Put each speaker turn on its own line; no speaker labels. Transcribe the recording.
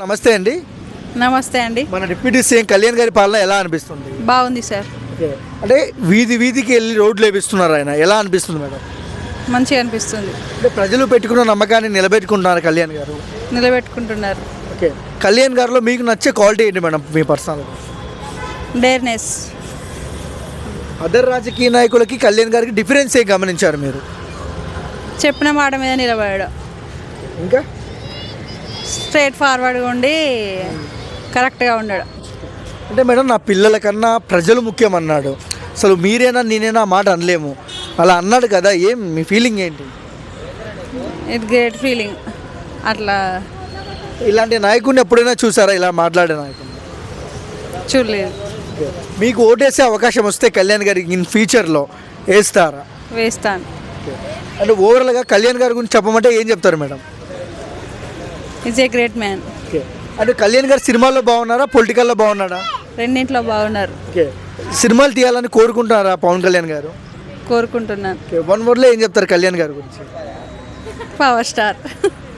నమస్తే అండి.
నమస్తే అండి.
మన డిప్యూటీ సీఎం కళ్యాణ్ గారి పాలన ఎలా అనిపిస్తుంది?
బాగుంది సార్.
అంటే వీధి వీధికి వెళ్ళి రోడ్లు వేపిస్తున్నారు ఆయన. ఎలా అనిపిస్తుంది మేడం?
మంచిగా అనిపిస్తుంది.
అంటే ప్రజలు పెట్టుకున్న నమ్మకాన్ని నిలబెట్టుకుంటున్నారు కళ్యాణ్ గారు.
నిలబెట్టుకుంటున్నారు.
ఓకే. కళ్యాణ్ గారిలో మీకు నచ్చే క్వాలిటీ ఏంటి మేడం మీ పర్సనల్
డేర్నెస్
అదర్ రాజకీయ నాయకులకి కళ్యాణ్ గారికి డిఫరెన్స్ ఏం గమనించారు మీరు?
చెప్పిన మాట మీద నిలబడడం.
ఇంకా?
స్ట్రైట్ ఫార్వర్డ్గా ఉండి కరెక్ట్గా ఉండడం
అంటే మేడం నా పిల్లల కన్నా ప్రజలు ముఖ్యం అన్నాడు అసలు మీరేనా నేనేనా మాట అనలేము. అలా అన్నాడు కదా ఏం మీ ఫీలింగ్ ఏంటి?
ఇట్ గ్రేట్ ఫీలింగ్ అట్లా
ఇలాంటి నాయకుడిని ఎప్పుడైనా చూసారా? ఇలా మాట్లాడే నాయకుడిని?
చూడలేదు.
మీకు ఓటేసే అవకాశం వస్తే కళ్యాణ్ గారికి ఇన్ ఫ్యూచర్లో వేస్తారా?
వేస్తాను.
అంటే ఓవరాల్గా కళ్యాణ్ గారి గురించి చెప్పమంటే ఏం చెప్తారు madam?
Is a great man
అంటే కళ్యాణ్ గారు సినిమాల్లో బాగున్నారా? పొలిటికల్లో బాగున్నాడా?
రెండింట్లో బాగున్నారు.
సినిమాలు తీయాలని కోరుకుంటున్నారా పవన్ కళ్యాణ్ గారు?
కోరుకుంటున్నాను.
వన్ వర్డ్లో ఏం చెప్తారు కళ్యాణ్ గారి గురించి?
Power star